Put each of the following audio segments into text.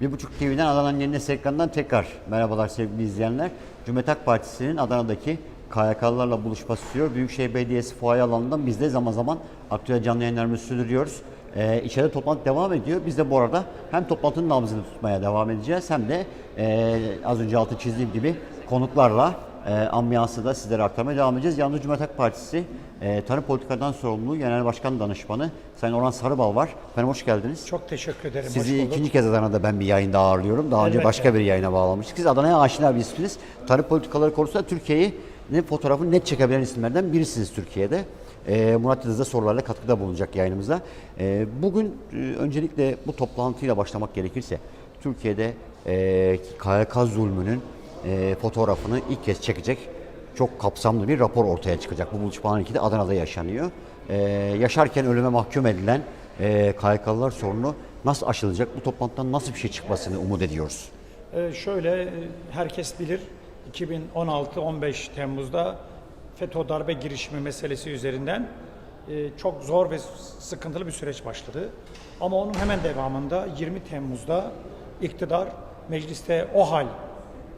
Bir buçuk TV'den Adana'nın yeni ekranından tekrar merhabalar sevgili izleyenler. Cumhuriyet Halk Partisi'nin Adana'daki KYK'lılarla buluşması sürüyor. Büyükşehir Belediyesi fuaye alanından biz de zaman zaman aktüel canlı yayınlarımızı sürdürüyoruz. Ee, içeride toplantı devam ediyor. Biz de bu arada hem toplantının nabzını tutmaya devam edeceğiz hem de e, az önce altı çizdiğim gibi konuklarla e, ambiyansı da sizlere aktarmaya devam edeceğiz. Yalnız Cumhuriyet Halk Partisi e, Tarım Politikadan Sorumlu Genel Başkan Danışmanı Sayın Orhan Sarıbal var. Efendim hoş geldiniz. Çok teşekkür ederim. Sizi Hoş bulduk. ikinci kez Adana'da ben bir yayında ağırlıyorum. Daha önce Elbette. başka bir yayına bağlamıştık. Siz Adana'ya aşina bir isminiz. Tarım politikaları konusunda Türkiye'yi fotoğrafını net çekebilen isimlerden birisiniz Türkiye'de. Ee, Murat Yıldız da sorularla katkıda bulunacak yayınımıza. Ee, bugün e, öncelikle bu toplantıyla başlamak gerekirse Türkiye'de e, KYK zulmünün e, fotoğrafını ilk kez çekecek çok kapsamlı bir rapor ortaya çıkacak. Bu buluşmanın iki de Adana'da yaşanıyor. Ee, yaşarken ölüme mahkum edilen e, KYK'lılar sorunu nasıl aşılacak? Bu toplantıdan nasıl bir şey çıkmasını umut ediyoruz? Ee, şöyle e, herkes bilir 2016-15 Temmuz'da FETÖ darbe girişimi meselesi üzerinden e, çok zor ve sıkıntılı bir süreç başladı. Ama onun hemen devamında 20 Temmuz'da iktidar mecliste o hal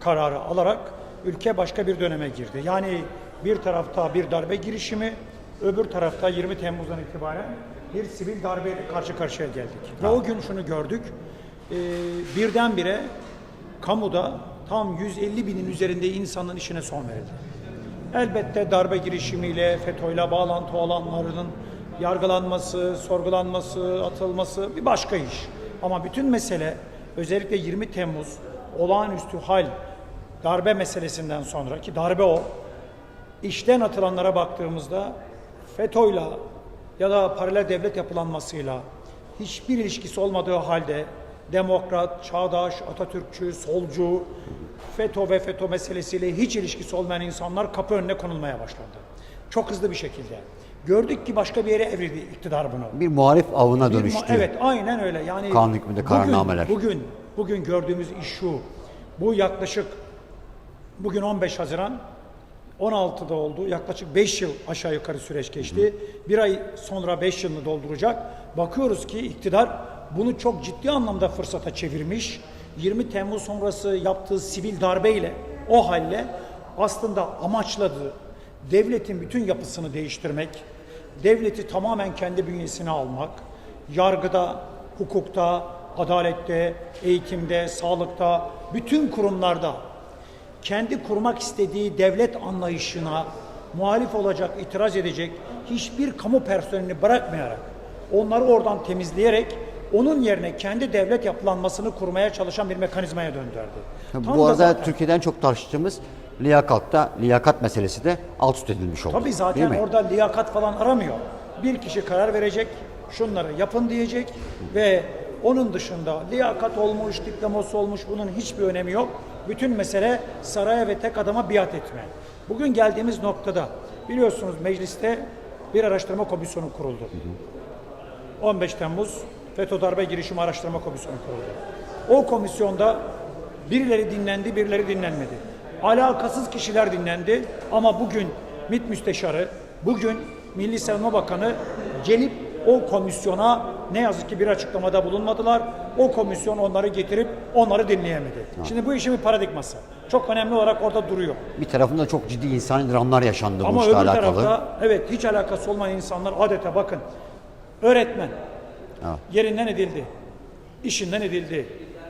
kararı alarak ülke başka bir döneme girdi. Yani bir tarafta bir darbe girişimi, öbür tarafta 20 Temmuz'dan itibaren bir sivil darbeyle karşı karşıya geldik. Ve o gün şunu gördük, e, birdenbire kamuda tam 150 binin üzerinde insanın işine son verildi. Elbette darbe girişimiyle, FETÖ'yle bağlantı olanların yargılanması, sorgulanması, atılması bir başka iş. Ama bütün mesele özellikle 20 Temmuz olağanüstü hal darbe meselesinden sonra ki darbe o, işten atılanlara baktığımızda FETÖ'yle ya da paralel devlet yapılanmasıyla hiçbir ilişkisi olmadığı halde demokrat, çağdaş, Atatürkçü, solcu, FETÖ ve FETÖ meselesiyle hiç ilişkisi olmayan insanlar kapı önüne konulmaya başlandı. Çok hızlı bir şekilde. Gördük ki başka bir yere evrildi iktidar bunu. Bir muhalif avına Bir dönüştü. Evet, aynen öyle. Yani Kanun hükmünde kararnameler. Bugün, bugün, bugün gördüğümüz iş şu. Bu yaklaşık bugün 15 Haziran 16'da oldu. Yaklaşık 5 yıl aşağı yukarı süreç geçti. Bir ay sonra 5 yılını dolduracak. Bakıyoruz ki iktidar bunu çok ciddi anlamda fırsata çevirmiş. 20 Temmuz sonrası yaptığı sivil darbeyle, o halle aslında amaçladığı devletin bütün yapısını değiştirmek, devleti tamamen kendi bünyesine almak, yargıda, hukukta, adalette, eğitimde, sağlıkta, bütün kurumlarda kendi kurmak istediği devlet anlayışına muhalif olacak, itiraz edecek hiçbir kamu personelini bırakmayarak, onları oradan temizleyerek onun yerine kendi devlet yapılanmasını kurmaya çalışan bir mekanizmaya döndürdü. Tam Bu da arada zaten- Türkiye'den çok tartıştığımız liyakatta, liyakat meselesi de alt üst edilmiş oldu. Tabii zaten orada liyakat falan aramıyor. Bir kişi karar verecek, şunları yapın diyecek ve onun dışında liyakat olmuş, diploması olmuş bunun hiçbir önemi yok. Bütün mesele saraya ve tek adama biat etme. Bugün geldiğimiz noktada biliyorsunuz mecliste bir araştırma komisyonu kuruldu. 15 Temmuz FETÖ darbe girişimi araştırma komisyonu kuruldu. O komisyonda birileri dinlendi, birileri dinlenmedi. Alakasız kişiler dinlendi ama bugün MİT Müsteşarı, bugün Milli Savunma Bakanı gelip o komisyona ne yazık ki bir açıklamada bulunmadılar. O komisyon onları getirip onları dinleyemedi. Şimdi bu işin bir paradigması. Çok önemli olarak orada duruyor. Bir tarafında çok ciddi insani dramlar yaşandı bu Ama işle öbür alakalı. tarafta evet hiç alakası olmayan insanlar adeta bakın öğretmen Evet. yerinden edildi. işinden edildi.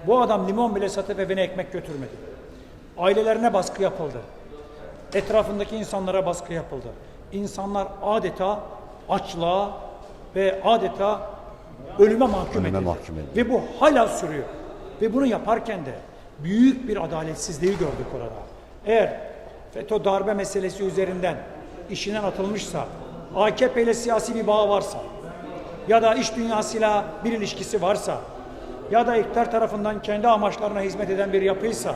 Bu adam limon bile satıp evine ekmek götürmedi. Ailelerine baskı yapıldı. Etrafındaki insanlara baskı yapıldı. İnsanlar adeta açlığa ve adeta ölüme mahkum Ölüme edildi. mahkum edildi. Ve bu hala sürüyor. Ve bunu yaparken de büyük bir adaletsizliği gördük orada. Eğer FETÖ darbe meselesi üzerinden işinden atılmışsa, AKP ile siyasi bir bağ varsa ya da iş dünyasıyla bir ilişkisi varsa ya da iktidar tarafından kendi amaçlarına hizmet eden bir yapıysa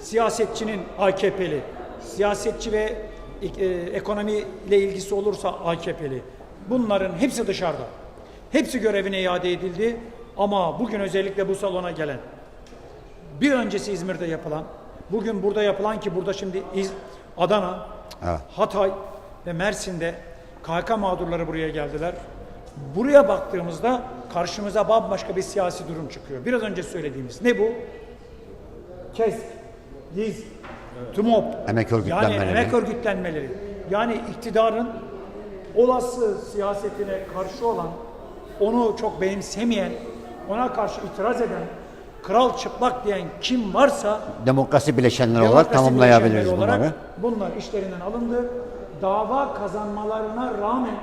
siyasetçinin AKP'li, siyasetçi ve e, ekonomi ile ilgisi olursa AKP'li. Bunların hepsi dışarıda. Hepsi görevine iade edildi ama bugün özellikle bu salona gelen bir öncesi İzmir'de yapılan, bugün burada yapılan ki burada şimdi İz- Adana, Evet. Hatay ve Mersin'de KHK mağdurları buraya geldiler. Buraya baktığımızda karşımıza bambaşka bir siyasi durum çıkıyor. Biraz önce söylediğimiz ne bu? KESK, DİZ, TUMOP. Emek örgütlenmeleri. Yani emek örgütlenmeleri. Yani iktidarın olası siyasetine karşı olan, onu çok benimsemeyen, ona karşı itiraz eden, kral çıplak diyen kim varsa Demokrasi bileşenleri olarak Demokrasi tamamlayabiliriz bileşenleri olarak bunları. Bunlar işlerinden alındı. Dava kazanmalarına rağmen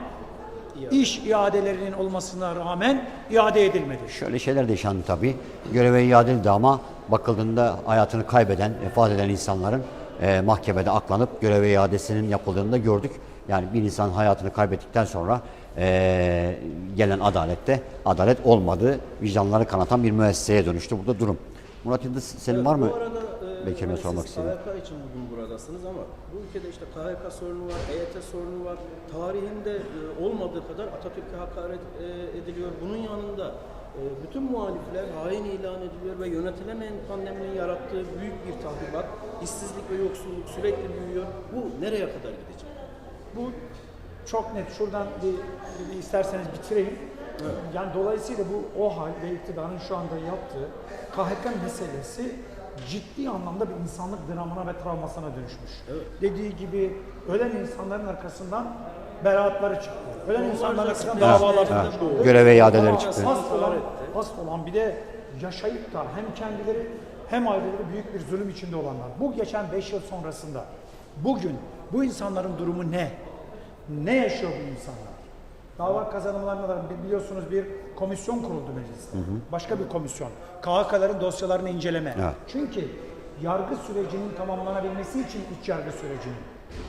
iş iadelerinin olmasına rağmen iade edilmedi. Şöyle şeyler de yaşandı tabii. Göreve iade edildi ama bakıldığında hayatını kaybeden, vefat eden insanların e, mahkemede aklanıp göreve iadesinin yapıldığını da gördük. Yani bir insan hayatını kaybettikten sonra e, gelen adalette adalet olmadığı vicdanları kanatan bir müesseseye dönüştü burada durum. Murat Yıldız senin Evet, var mı? Bu arada e, Bekir'ime hani sormak siz istedim. KHK için bugün buradasınız ama bu ülkede işte KHK sorunu var, EYT sorunu var. Tarihinde e, olmadığı kadar Atatürk'e hakaret e, ediliyor. Bunun yanında bütün muhalifler hain ilan ediliyor ve yönetilemeyen pandeminin yarattığı büyük bir tahribat, işsizlik ve yoksulluk sürekli büyüyor. Bu nereye kadar gidecek? Bu çok net. Şuradan bir, bir isterseniz bitireyim. Yani dolayısıyla bu o hal ve iktidarın şu anda yaptığı KHK meselesi ciddi anlamda bir insanlık dramına ve travmasına dönüşmüş. Dediği gibi ölen insanların arkasından beraatları çıktı. Ölen insanların arkasından davalar evet. çıktı. Göreve iadeleri çıktı. Hasta olan, hasta olan bir de yaşayıp da hem kendileri hem aileleri büyük bir zulüm içinde olanlar. Bu geçen 5 yıl sonrasında bugün bu insanların durumu ne? Ne yaşıyor bu insanlar? Dava kazanımlarına da biliyorsunuz bir komisyon kuruldu mecliste. Başka bir komisyon. KHK'ların dosyalarını inceleme. Evet. Çünkü yargı sürecinin tamamlanabilmesi için iç yargı sürecinin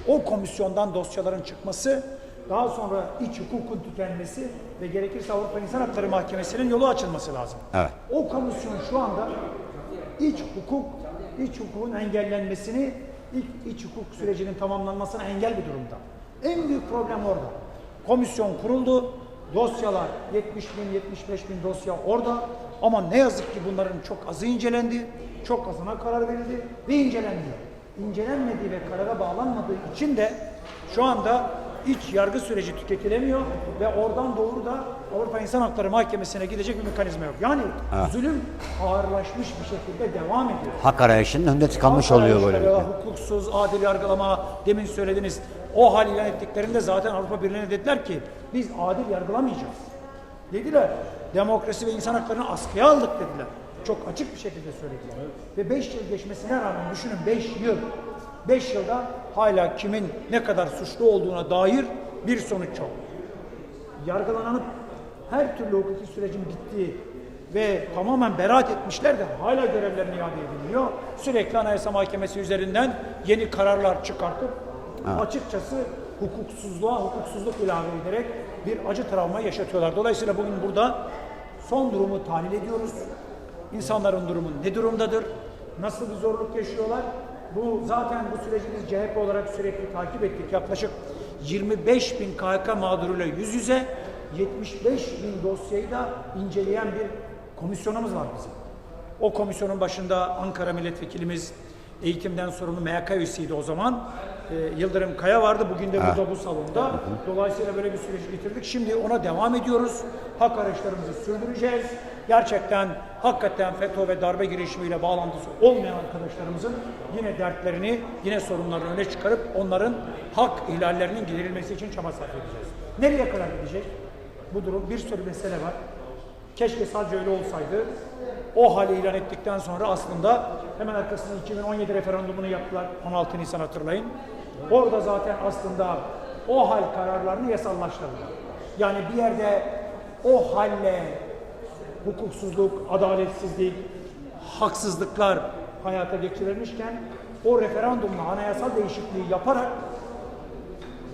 o komisyondan dosyaların çıkması daha sonra iç hukukun tükenmesi ve gerekirse Avrupa İnsan Hakları Mahkemesi'nin yolu açılması lazım. Evet. O komisyon şu anda iç hukuk, iç hukukun engellenmesini, iç, iç hukuk sürecinin tamamlanmasına engel bir durumda. En büyük problem orada. Komisyon kuruldu, dosyalar 70 bin, 75 bin dosya orada ama ne yazık ki bunların çok azı incelendi, çok azına karar verildi ve incelenmiyor. İncelenmediği ve karara bağlanmadığı için de şu anda iç yargı süreci tüketilemiyor ve oradan doğru da Avrupa İnsan Hakları Mahkemesi'ne gidecek bir mekanizma yok. Yani zulüm ağırlaşmış bir şekilde devam ediyor. Hak arayışının önünde tıkanmış oluyor böyle. arayışları, Hukuksuz, adil yargılama demin söylediniz. O hal ilan ettiklerinde zaten Avrupa Birliği'ne dediler ki biz adil yargılamayacağız. Dediler. Demokrasi ve insan haklarını askıya aldık dediler. Çok açık bir şekilde söylediler. Ve 5 yıl geçmesine rağmen düşünün 5 yıl. 5 yılda hala kimin ne kadar suçlu olduğuna dair bir sonuç yok yargılanıp her türlü hukuki sürecin bittiği ve tamamen beraat etmişler de hala görevlerine iade ediliyor. Sürekli Anayasa Mahkemesi üzerinden yeni kararlar çıkartıp açıkçası hukuksuzluğa hukuksuzluk ilave ederek bir acı travma yaşatıyorlar. Dolayısıyla bugün burada son durumu tahlil ediyoruz. İnsanların durumu ne durumdadır? Nasıl bir zorluk yaşıyorlar? Bu zaten bu süreci biz CHP olarak sürekli takip ettik. Yaklaşık 25 bin KHK mağduruyla yüz yüze 75 bin dosyayı da inceleyen bir komisyonumuz var bizim. O komisyonun başında Ankara Milletvekilimiz eğitimden sorumlu MYK üyesiydi o zaman. Ee, Yıldırım Kaya vardı. Bugün de burada bu salonda. Dolayısıyla böyle bir süreci bitirdik. Şimdi ona devam ediyoruz. Hak arayışlarımızı sürdüreceğiz. Gerçekten hakikaten FETÖ ve darbe girişimiyle bağlantısı olmayan arkadaşlarımızın yine dertlerini, yine sorunlarını öne çıkarıp onların hak ihlallerinin giderilmesi için çaba sarf edeceğiz. Nereye kadar gidecek? Bu durum bir sürü mesele var. Keşke sadece öyle olsaydı. O hali ilan ettikten sonra aslında hemen arkasında 2017 referandumunu yaptılar. 16 Nisan hatırlayın. Orada zaten aslında o hal kararlarını yasallaştırdılar. Yani bir yerde o halle hukuksuzluk, adaletsizlik, haksızlıklar hayata geçirilmişken o referandumla anayasal değişikliği yaparak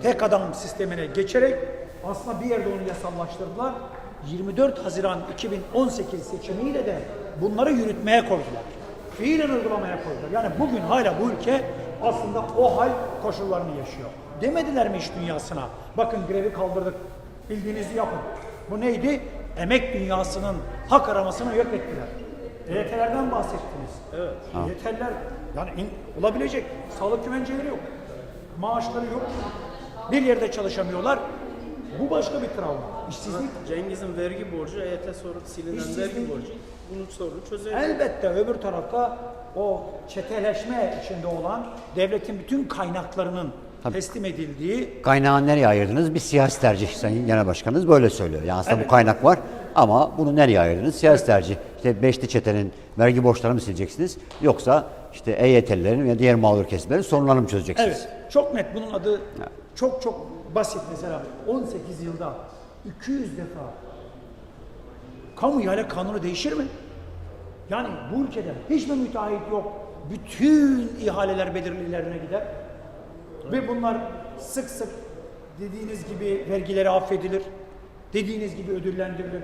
tek adam sistemine geçerek aslında bir yerde onu yasallaştırdılar. 24 Haziran 2018 seçimiyle de bunları yürütmeye koydular. Fiilen uygulamaya koydular. Yani bugün hala bu ülke aslında o hal koşullarını yaşıyor. Demediler mi iş dünyasına? Bakın grevi kaldırdık. Bildiğinizi yapın. Bu neydi? Emek dünyasının hak aramasını yok ettiler. EYT'lerden bahsettiniz. Evet. EYT'ler yani in- olabilecek sağlık güvenceleri yok. Maaşları yok. Bir yerde çalışamıyorlar. Bu başka bir travma. İşsizlik Cengiz'in vergi borcu, EYT sorunu, silinen vergi borcu bunun sorunu çözer. elbette öbür tarafta o çeteleşme içinde olan devletin bütün kaynaklarının teslim edildiği Kaynağı nereye ayırdınız? Bir siyasi tercih Sayın Genel Başkanınız böyle söylüyor. Yani aslında bu kaynak var ama bunu nereye ayırdınız? Siyasi tercih. İşte beşli çetenin vergi borçlarını mı sileceksiniz? Yoksa işte EYT'lilerin ve diğer mağdur kesimlerin sorunlarını mı çözeceksiniz? Evet, çok net. Bunun adı çok çok basit mesela. 18 yılda 200 defa kamu ihale kanunu değişir mi? Yani bu ülkede hiç mi müteahhit yok? Bütün ihaleler belirlilerine gider. Ve bunlar sık sık dediğiniz gibi vergileri affedilir. Dediğiniz gibi ödüllendirilir.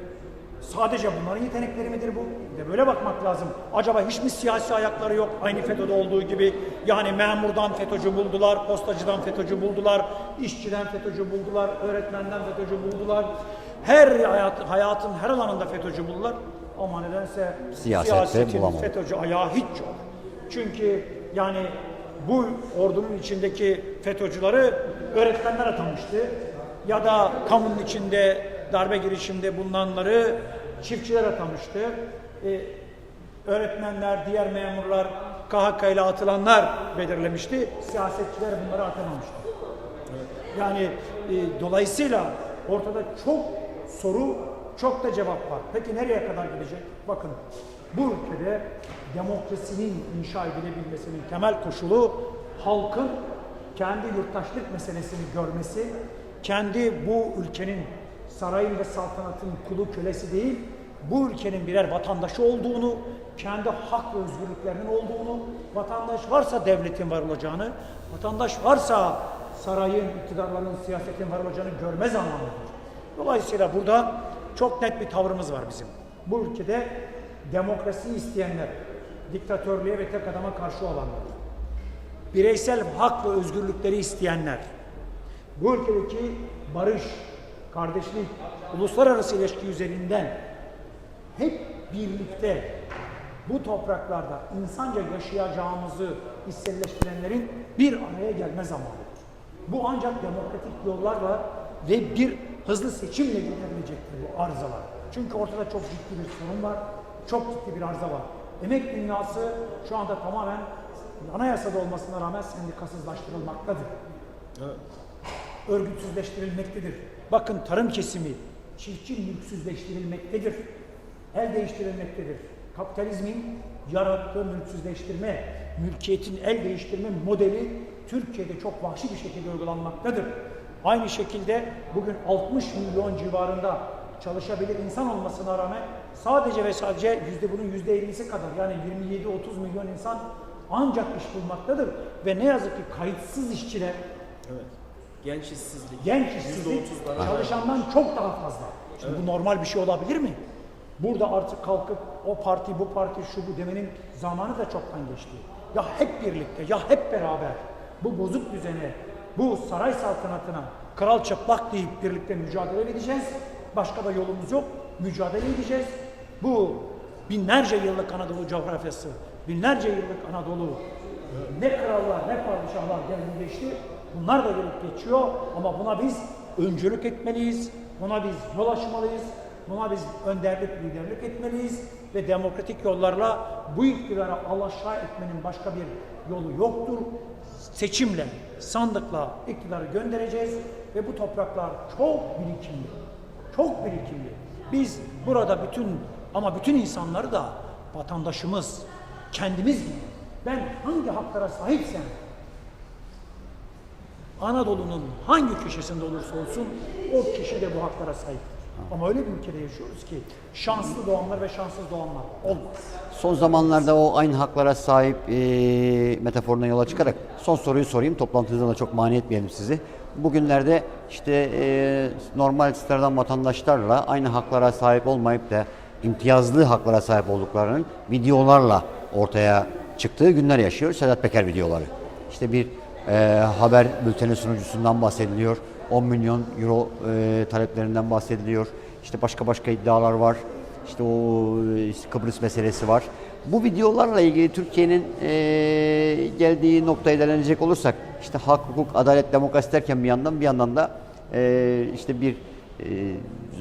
Sadece bunların yetenekleri midir bu? De böyle bakmak lazım. Acaba hiç mi siyasi ayakları yok? Aynı FETÖ'de olduğu gibi. Yani memurdan FETÖ'cü buldular, postacıdan FETÖ'cü buldular, işçiden FETÖ'cü buldular, öğretmenden FETÖ'cü buldular. Her hayat, hayatın her alanında FETÖ'cü buldular. Ama nedense Siyasette siyasetin bulamadı. FETÖ'cü ayağı hiç yok. Çünkü yani bu ordunun içindeki FETÖ'cüleri öğretmenler atamıştı. Ya da kamunun içinde darbe girişiminde bulunanları çiftçiler atamıştı. Ee, öğretmenler, diğer memurlar, KHK ile atılanlar belirlemişti. Siyasetçiler bunları atamamıştı. Yani e, dolayısıyla ortada çok soru, çok da cevap var. Peki nereye kadar gidecek? Bakın bu ülkede demokrasinin inşa edilebilmesinin temel koşulu halkın kendi yurttaşlık meselesini görmesi, kendi bu ülkenin sarayın ve saltanatın kulu kölesi değil, bu ülkenin birer vatandaşı olduğunu, kendi hak ve özgürlüklerinin olduğunu, vatandaş varsa devletin var olacağını, vatandaş varsa sarayın, iktidarların, siyasetin var olacağını görme zamanıdır. Dolayısıyla burada çok net bir tavrımız var bizim. Bu ülkede demokrasiyi isteyenler, diktatörlüğe ve tek adama karşı olanlar, bireysel hak ve özgürlükleri isteyenler, bu ülkedeki barış, kardeşlik, uluslararası ilişki üzerinden hep birlikte bu topraklarda insanca yaşayacağımızı hisselleştirenlerin bir araya gelme zamanıdır. Bu ancak demokratik yollarla ve bir hızlı seçimle giderilecektir bu arızalar. Çünkü ortada çok ciddi bir sorun var, çok ciddi bir arıza var. Emek dünyası şu anda tamamen anayasada olmasına rağmen sendikasızlaştırılmaktadır örgütsüzleştirilmektedir. Bakın tarım kesimi, çiftçi mülksüzleştirilmektedir. El değiştirilmektedir. Kapitalizmin yarattığı mülksüzleştirme, mülkiyetin el değiştirme modeli Türkiye'de çok vahşi bir şekilde uygulanmaktadır. Aynı şekilde bugün 60 milyon civarında çalışabilir insan olmasına rağmen sadece ve sadece yüzde bunun yüzde 50'si kadar yani 27-30 milyon insan ancak iş bulmaktadır ve ne yazık ki kayıtsız işçiler Evet. Genç işsizlik. genç işsizlik %30'lara çalışandan çok daha fazla. Şimdi bu normal bir şey olabilir mi? Burada artık kalkıp o parti bu parti şu bu demenin zamanı da çoktan geçti. Ya hep birlikte ya hep beraber bu bozuk düzene, bu saray saltanatına kral çıplak deyip birlikte mücadele edeceğiz. Başka da yolumuz yok. Mücadele edeceğiz. Bu binlerce yıllık Anadolu coğrafyası, binlerce yıllık Anadolu ne krallar ne padişahlar geldi geçti. Bunlar da gelip geçiyor ama buna biz öncülük etmeliyiz. Buna biz yol açmalıyız. Buna biz önderlik, liderlik etmeliyiz ve demokratik yollarla bu iktidara alaşağı etmenin başka bir yolu yoktur. Seçimle, sandıkla iktidarı göndereceğiz ve bu topraklar çok birikimli. Çok birikimli. Biz burada bütün ama bütün insanları da vatandaşımız, kendimiz gibi. Ben hangi haklara sahipsem Anadolu'nun hangi köşesinde olursa olsun o kişi de bu haklara sahiptir. Ama öyle bir ülkede yaşıyoruz ki şanslı doğanlar ve şanssız doğanlar olmaz. Son zamanlarda o aynı haklara sahip e, metaforuna yola çıkarak son soruyu sorayım. Toplantınızda da çok mani etmeyelim sizi. Bugünlerde işte e, normal sıradan vatandaşlarla aynı haklara sahip olmayıp da imtiyazlı haklara sahip olduklarının videolarla ortaya çıktığı günler yaşıyor. Sedat Peker videoları. İşte bir e, haber bülteni sunucusundan bahsediliyor. 10 milyon euro e, taleplerinden bahsediliyor. İşte başka başka iddialar var. İşte o e, Kıbrıs meselesi var. Bu videolarla ilgili Türkiye'nin e, geldiği noktaya değinecek olursak işte hak, hukuk, adalet, demokrasi derken bir yandan bir yandan da e, işte bir e,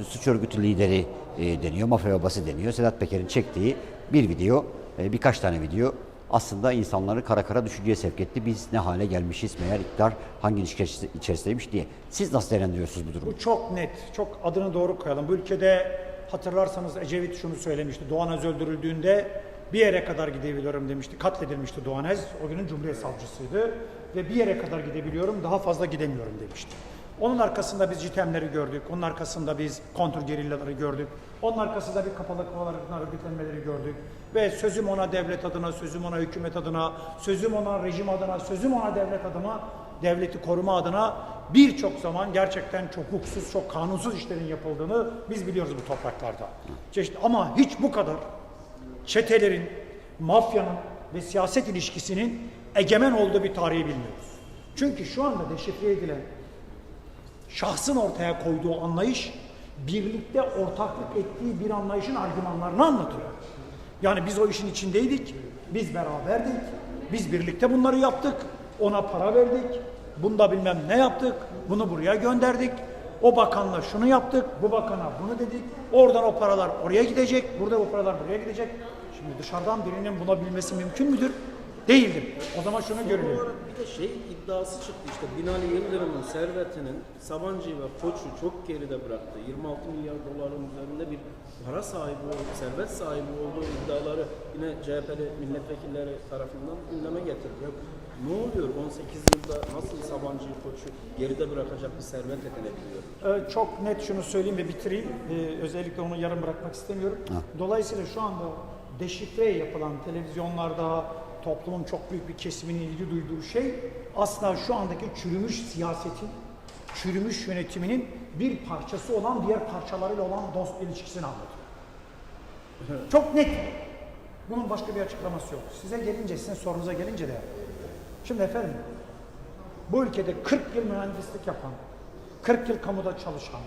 suç örgütü lideri e, deniyor, mafya babası deniyor. Sedat Peker'in çektiği bir video, e, birkaç tane video aslında insanları kara kara düşünceye sevk etti. Biz ne hale gelmişiz meğer iktidar hangi ilişki içerisindeymiş diye. Siz nasıl değerlendiriyorsunuz bu durumu? Bu çok net, çok adını doğru koyalım. Bu ülkede hatırlarsanız Ecevit şunu söylemişti. Doğan Öz öldürüldüğünde bir yere kadar gidebiliyorum demişti. Katledilmişti Doğan Ez. O günün Cumhuriyet Savcısıydı. Ve bir yere kadar gidebiliyorum, daha fazla gidemiyorum demişti. Onun arkasında biz JITEM'leri gördük. Onun arkasında biz kontur gerillaları gördük. Onun arkasında bir kapalı kovalarından örgütlenmeleri gördük. Ve sözüm ona devlet adına, sözüm ona hükümet adına, sözüm ona rejim adına, sözüm ona devlet adına, devleti koruma adına birçok zaman gerçekten çok hukuksuz, çok kanunsuz işlerin yapıldığını biz biliyoruz bu topraklarda. Çeşit, ama hiç bu kadar çetelerin, mafyanın ve siyaset ilişkisinin egemen olduğu bir tarihi bilmiyoruz. Çünkü şu anda deşifre edilen şahsın ortaya koyduğu anlayış birlikte ortaklık ettiği bir anlayışın argümanlarını anlatıyor. Yani biz o işin içindeydik, biz beraberdik, biz birlikte bunları yaptık, ona para verdik, bunda bilmem ne yaptık, bunu buraya gönderdik, o bakanla şunu yaptık, bu bakana bunu dedik, oradan o paralar oraya gidecek, burada o paralar buraya gidecek. Şimdi dışarıdan birinin buna bilmesi mümkün müdür? Değildir. O zaman şunu Bu görelim. arada bir de şey iddiası çıktı işte Binali Yıldırım'ın servetinin Sabancı ve Koç'u çok geride bıraktı. 26 milyar doların üzerinde bir para sahibi olduğu, servet sahibi olduğu iddiaları yine CHP'li milletvekilleri tarafından gündeme getiriliyor. Ne oluyor 18 yılda nasıl Sabancı'yı Koç'u geride bırakacak bir servet edinebiliyor? Ee, Çok net şunu söyleyeyim ve bitireyim. Ee, özellikle onu yarım bırakmak istemiyorum. Dolayısıyla şu anda deşifre yapılan televizyonlarda toplumun çok büyük bir kesiminin ilgi duyduğu şey aslında şu andaki çürümüş siyasetin, çürümüş yönetiminin bir parçası olan diğer parçalarıyla olan dost ilişkisini anlatıyor. Çok net. Bunun başka bir açıklaması yok. Size gelince, sizin sorunuza gelince de Şimdi efendim, bu ülkede 40 yıl mühendislik yapan, 40 yıl kamuda çalışan,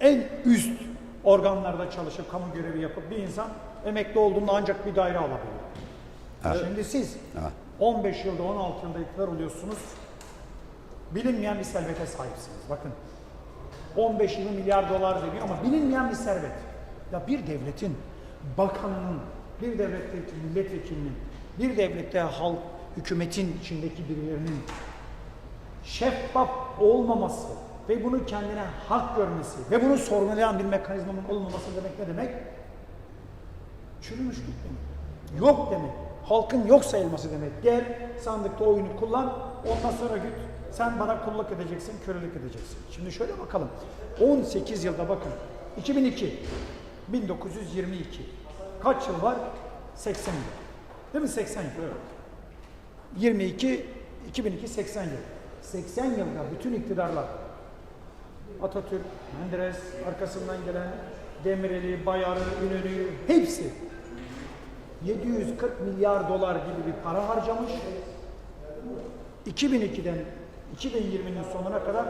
en üst organlarda çalışıp kamu görevi yapıp bir insan emekli olduğunda ancak bir daire alabiliyor. Şimdi siz Evet. 15 yılda 16 yılda iktidar oluyorsunuz. Bilinmeyen bir servete sahipsiniz. Bakın 15-20 milyar dolar deniyor ama bilinmeyen bir servet. Ya bir devletin bakanının, bir devletteki milletvekilinin, bir devlette halk, hükümetin içindeki birilerinin şeffaf olmaması ve bunu kendine hak görmesi ve bunu sorgulayan bir mekanizmanın olmaması demek ne demek? Çürümüşlük demek. Yok demek. Halkın yok sayılması demek. Gel sandıkta oyunu kullan, ondan sonra git. Sen bana kulluk edeceksin, kölelik edeceksin. Şimdi şöyle bakalım. 18 yılda bakın. 2002, 1922. Kaç yıl var? 80 yıl. Değil mi 80 yıl? 22, 2002 80 yıl. 80 yılda bütün iktidarlar Atatürk, Menderes, arkasından gelen Demireli, Bayarı, İnönü hepsi 740 milyar dolar gibi bir para harcamış. 2002'den 2020'nin sonuna kadar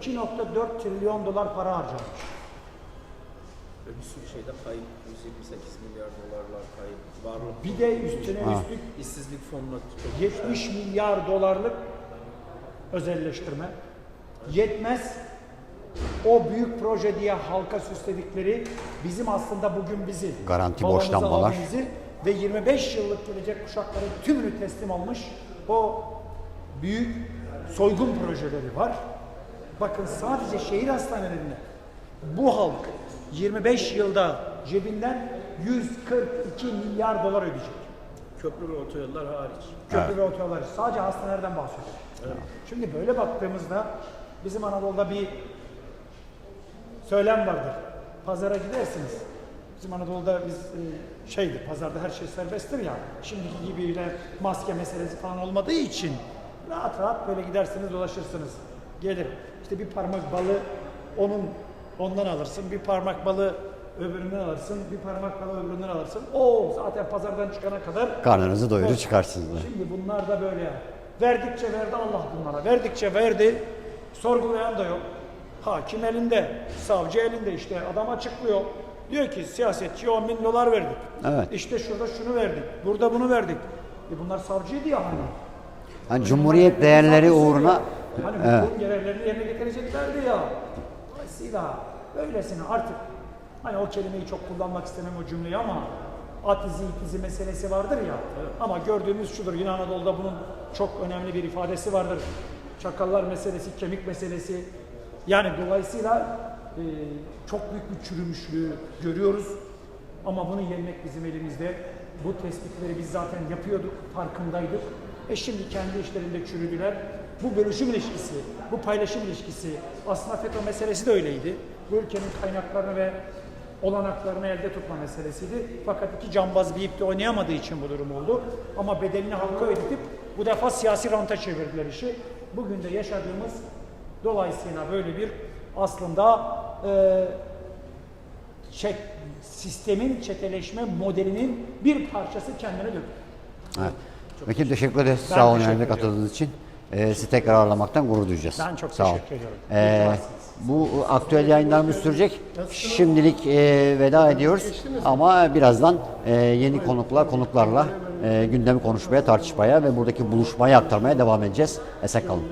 2.4 trilyon dolar para harcamış. Ve bir sürü şeyde kayıp, 128 milyar dolarlar kayıp, varlık, Bir de üstüne üstlük işsizlik fonuna çok 70 milyar dolarlık özelleştirme. Yetmez. O büyük proje diye halka süsledikleri bizim aslında bugün bizi Garanti borçlanmalar. Ve 25 yıllık gelecek kuşakların tümünü teslim almış o büyük soygun projeleri var. Bakın sadece şehir hastanelerinde bu halk 25 yılda cebinden 142 milyar dolar ödeyecek. köprü ve otoyollar hariç. Köprü ve otoyollar. Sadece hastanelerden bahsediyoruz. Şimdi böyle baktığımızda bizim Anadolu'da bir söylem vardır. Pazara gidersiniz. Bizim Anadolu'da biz e, şeydi, pazarda her şey serbesttir ya. Şimdiki gibi öyle maske meselesi falan olmadığı için rahat rahat böyle gidersiniz, dolaşırsınız. Gelir. İşte bir parmak balı onun ondan alırsın, bir parmak balı öbüründen alırsın, bir parmak balı öbüründen alırsın. O zaten pazardan çıkana kadar Karnınızı doyurur çıkarsınız. Şimdi bunlar da böyle. Verdikçe verdi Allah bunlara. Verdikçe verdi. Sorgulayan da yok. Hakim elinde, savcı elinde işte adam açıklıyor. Diyor ki siyasetçiye 10 bin dolar verdik. Evet. İşte şurada şunu verdik. Burada bunu verdik. E bunlar savcıydı ya hani. Hani Cumhuriyet değerleri uğruna Hani Evet. bu görevlerini yerine getireceklerdi ya. Dolayısıyla böylesine artık hani o kelimeyi çok kullanmak istemem o cümleyi ama at izi ip izi meselesi vardır ya. Ama gördüğümüz şudur Yine Anadolu'da bunun çok önemli bir ifadesi vardır. Çakallar meselesi, kemik meselesi. Yani dolayısıyla e, çok büyük bir çürümüşlüğü görüyoruz. Ama bunu yenmek bizim elimizde. Bu tespitleri biz zaten yapıyorduk, farkındaydık. E şimdi kendi işlerinde çürüdüler. Bu bölüşüm ilişkisi, bu paylaşım ilişkisi, aslında FETÖ meselesi de öyleydi. Bu ülkenin kaynaklarını ve olanaklarını elde tutma meselesiydi. Fakat iki cambaz bir ipte oynayamadığı için bu durum oldu. Ama bedelini halka ödetip bu defa siyasi ranta çevirdiler işi. Bugün de yaşadığımız dolayısıyla böyle bir aslında e, çek, sistemin çeteleşme modelinin bir parçası kendine döktü. Evet. Vekilim teşekkür ederiz. Ben Sağ olun teşekkür yayında katıldığınız için. Ee, sizi tekrar ağırlamaktan gurur duyacağız. Ben çok Sağ olun. teşekkür ediyorum. İyi Ee, bu aktüel yayınlarımız sürecek. Şimdilik e, veda ediyoruz. Ama birazdan e, yeni konuklar, konuklarla e, gündemi konuşmaya, tartışmaya ve buradaki buluşmayı aktarmaya devam edeceğiz. Esen kalın.